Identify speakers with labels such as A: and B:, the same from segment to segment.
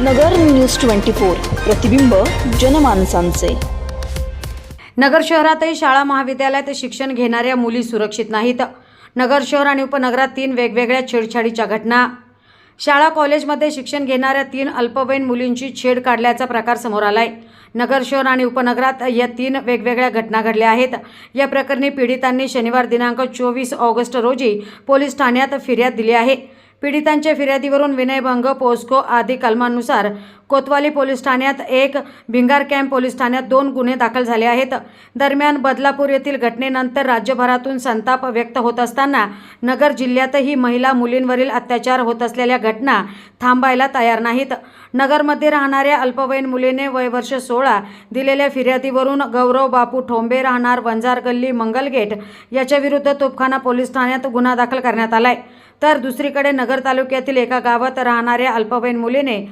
A: नगर news twenty four प्रतिबिंब जनमानसांचे.
B: नगर शहरातही शाळा महाविद्यालयात शिक्षण घेणाऱ्या मुली सुरक्षित नाहीत. नगर शहर आणि उपनगरात तीन वेगवेगळ्या छेडछाडीच्या घटना. शाळा कॉलेजमध्ये शिक्षण घेणाऱ्या तीन अल्पवयीन मुलींची छेड काढल्याचा प्रकार समोर आलाय. नगर शहर आणि उपनगरात या तीन वेगवेगळ्या घटना घडल्या आहेत. या प्रकरणी पीडितांनी शनिवार दिनांक चोवीस ऑगस्ट रोजी पोलीस ठाण्यात फिर्याद दिली आहे. पीडितांच्या फिर्यादीवरून विनयभंग पोस्को आदी कलमांनुसार कोतवाली पोलीस ठाण्यात एक भिंगार कॅम्प पोलीस ठाण्यात दोन गुन्हे दाखल झाले आहेत. दरम्यान बदलापूर येथील घटनेनंतर राज्यभरातून संताप व्यक्त होत असताना नगर जिल्ह्यातही महिला मुलींवरील अत्याचार होत असलेल्या घटना थांबायला तयार नाहीत. नगरमध्ये राहणाऱ्या अल्पवयीन मुलीने वयवर्ष सोळा दिलेल्या फिर्यादीवरून गौरव बापू ठोंबे राहणार वंजार गल्ली मंगलगेट याच्याविरुद्ध तोपखाना पोलीस ठाण्यात गुन्हा दाखल करण्यात आलाय. तर दुसरीकडे नगर तालुक्यातील एका गावात राहणाऱ्या अल्पवयीन मुलीने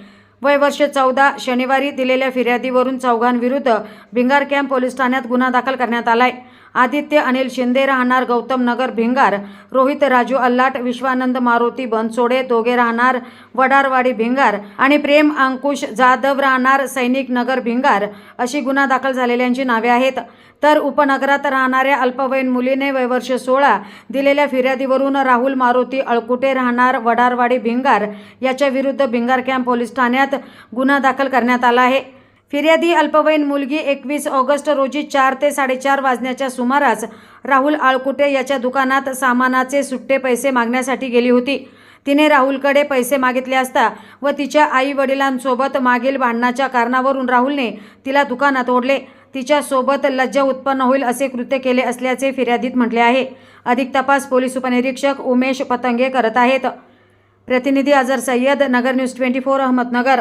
B: वय वर्ष चौदा शनिवारी दिलेल्या फिर्यादीवरून चौघांविरुद्ध भिंगार कॅम्प पोलीस ठाण्यात गुन्हा दाखल करण्यात आलाय. आदित्य अनिल शिंदे राहणार गौतम नगर भिंगार रोहित राजू अल्लाट विश्वानंद मारुती बनसोडे दोघे राहणार वडारवाडी भिंगार आणि प्रेम अंकुश जाधव राहणार सैनिक नगर भिंगार अशी गुन्हा दाखल झालेल्यांची नावे आहेत. तर उपनगरात राहणाऱ्या अल्पवयीन मुलीने वयवर्ष सोळा दिलेल्या फिर्यादीवरून राहुल मारुती अळकुटे राहणार वडारवाडी भिंगार याच्या विरुद्ध भिंगार कॅम्प पोलीस ठाण्यात गुन्हा दाखल करण्यात आला आहे. फिर्यादी अल्पवयीन मुलगी एकवीस ऑगस्ट रोजी चार ते साडेचार वाजण्याच्या सुमारास राहुल आळकुटे याच्या दुकानात सामानाचे सुट्टे पैसे मागण्यासाठी गेली होती. तिने राहुलकडे पैसे मागितले असता व तिच्या आई वडिलांसोबत मागील भांडणाच्या कारणावरून राहुलने तिला दुकानात ओढले. तिच्यासोबत लज्जा उत्पन्न होईल असे कृत्य केले असल्याचे फिर्यादीत म्हटले आहे. अधिक तपास पोलीस उपनिरीक्षक उमेश पतंगे करत आहेत. प्रतिनिधी Azhar Sayyad Nagar news twenty four Ahmednagar.